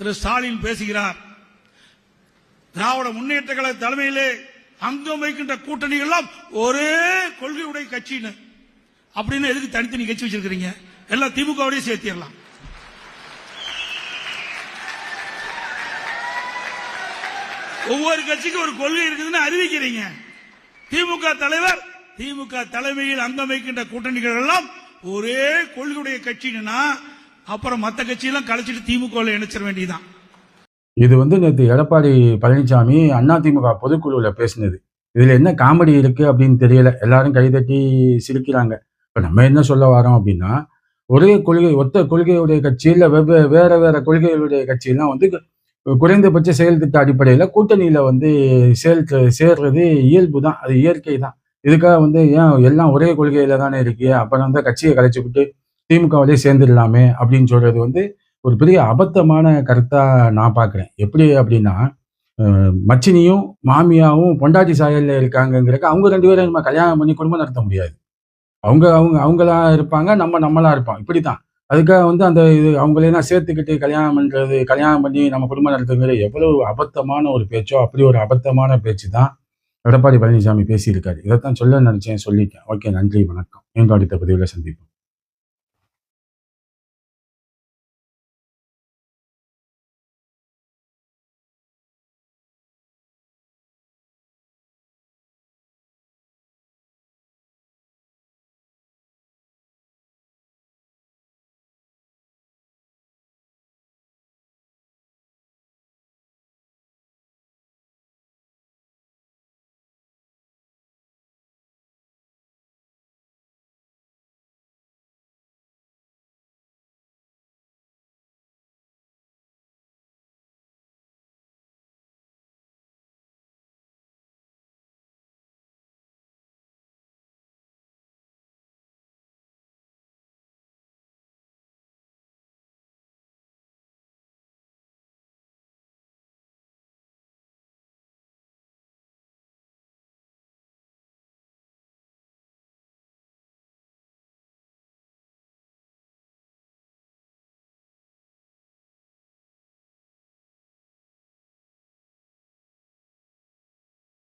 திரு ஸ்டாலின் பேசுகிறார். திராவிட முன்னேற்ற கழக தலைமையிலே அங்கம் வைக்கின்ற கூட்டணிகள் எல்லாம் ஒரே கொள்கையுடைய கட்சின்னு. அப்படின்னு எதுக்கு தனித்தனி கட்சி வச்சிருக்கிறீங்க? எல்லாம் திமுகவோடய சேர்த்திடலாம். ஒவ்வொரு கட்சிக்கும் ஒரு கொள்கை இருக்குதுன்னு அறிவிக்கிறீங்க. திமுக தலைவர் திமுக தலைமையில் அங்கம் வைக்கின்ற கூட்டணிகள் எல்லாம் ஒரே கொள்கையுடைய கட்சின்னா அப்புறம் மற்ற கட்சியெல்லாம் கலைச்சிட்டு திமுக இணைச்சிட வேண்டியதுதான். இது வந்து நேற்று எடப்பாடி பழனிசாமி அதிமுக பொதுக்குழுவில் பேசினது. இதுல என்ன காமெடி இருக்கு அப்படின்னு தெரியல. எல்லாரும் கைதட்டி சிரிக்கிறாங்க. இப்ப நம்ம என்ன சொல்ல வரோம் அப்படின்னா ஒரே கொள்கை ஒத்த கொள்கையுடைய கட்சியில் வெவ்வே வேற வேற கொள்கைகளுடைய கட்சியெல்லாம் வந்து குறைந்தபட்ச செயல் திட்ட அடிப்படையில கூட்டணியில வந்து செயல் சேர்றது இயல்பு தான் அது இயற்கை தான் இதுக்காக வந்து ஏன் எல்லாம் ஒரே கொள்கையில தானே இருக்கு? அப்புறம் வந்து கட்சியை கலைச்சு விட்டு திமுகவிலே சேர்ந்துடலாமே அப்படின்னு சொல்றது வந்து ஒரு பெரிய அபத்தமான கருத்தா நான் பார்க்குறேன். எப்படி அப்படின்னா மச்சினியும் மாமியாவும் பொண்டாட்டி சாயல்ல இருக்காங்கங்கிறக்க அவங்க ரெண்டு பேரும் நம்ம கல்யாணம் பண்ணி குடும்பம் நடத்த முடியாது. அவங்க அவங்க அவங்களா இருப்பாங்க நம்ம நம்மளா இருப்போம். இப்படித்தான். அதுக்காக வந்து அந்த இது அவங்களெல்லாம் சேர்த்துக்கிட்டு கல்யாணம் பண்றது கல்யாணம் பண்ணி நம்ம குடும்பம் நடத்துங்கிற எவ்வளவு அபத்தமான ஒரு பேச்சோ அப்படி ஒரு அபத்தமான பேச்சு தான் எடப்பாடி பழனிசாமி பேசியிருக்காரு. இதைத்தான் சொல்ல நினைச்சேன் சொல்லிட்டேன். ஓகே நன்றி வணக்கம். மீண்டும் அடுத்த பதிவில் சந்திப்போம்.